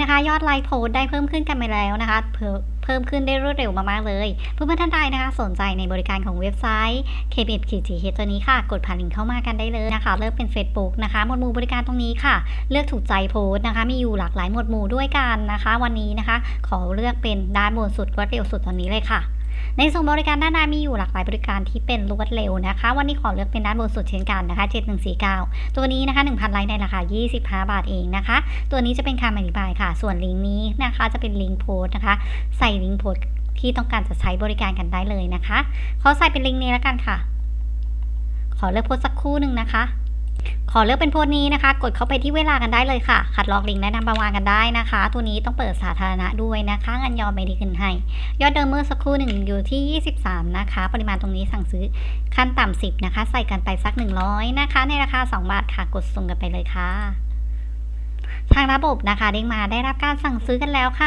นะคะ ยอดไลค์โพสได้เพิ่มขึ้นกันไปแล้วนะคะเพิ่มเพิ่มขึ้นได้รวดเร็วมากๆเลยเพื่อนๆท่านใดนะคะ สนใจในบริการของเว็บไซต์ k b t h ตัวนี้ค่ะ กดผ่านลิงก์เข้ามากันได้เลยนะคะ เลือกเป็น Facebook นะคะ หมวดหมู่บริการตรงนี้ค่ะ เลือกถูกใจโพสนะคะ มีอยู่หลากหลายหมวดหมู่ด้วยกันนะคะ วันนี้นะคะ ขอเลือกเป็นด้านบนสุดรวดเร็วสุดตอนนี้เลยค่ะ ในส่วนบริการด้านหน้ามีอยู่หลากหลายบริการที่เป็นรวดเร็วนะคะ วันนี้ขอเลือกเป็นด้านบนสุดเช่นกันนะคะ7149 ตัวนี้นะคะ 1,000 ไลค์ในราคา 25 บาทเองนะคะ ตัวนี้จะเป็นคำอธิบายค่ะ ส่วนลิงก์นี้นะคะจะเป็นลิงก์โพสนะคะ ใส่ลิงก์โพสที่ต้องการจะใช้บริการกันได้เลยนะคะขอใส่เป็นลิงก์นี้แล้วกันค่ะ ขอเลือกโพสสักคู่หนึ่งนะคะ ขอเลือกเป็นโพสต์นี้นะคะ กดเข้าไปที่เวลากันได้เลยค่ะ ขัดลอกลิงก์และนำมาวางกันได้นะคะ ตัวนี้ต้องเปิดสาธารณะด้วยนะคะงันยอมไม่ได้ขึ้นให้ ยอดเดิมเมื่อสักครู่หนึ่งอยู่ที่ 23 นะคะ ปริมาณตรงนี้สั่งซื้อขั้นต่ำ10 นะคะ ใส่กันไปสัก 100 นะคะ ในราคา 2 บาทค่ะ กดส่งกันไปเลยค่ะ ทางระบบนะคะเด้งมาได้รับการสั่งซื้อกันแล้วค่ะ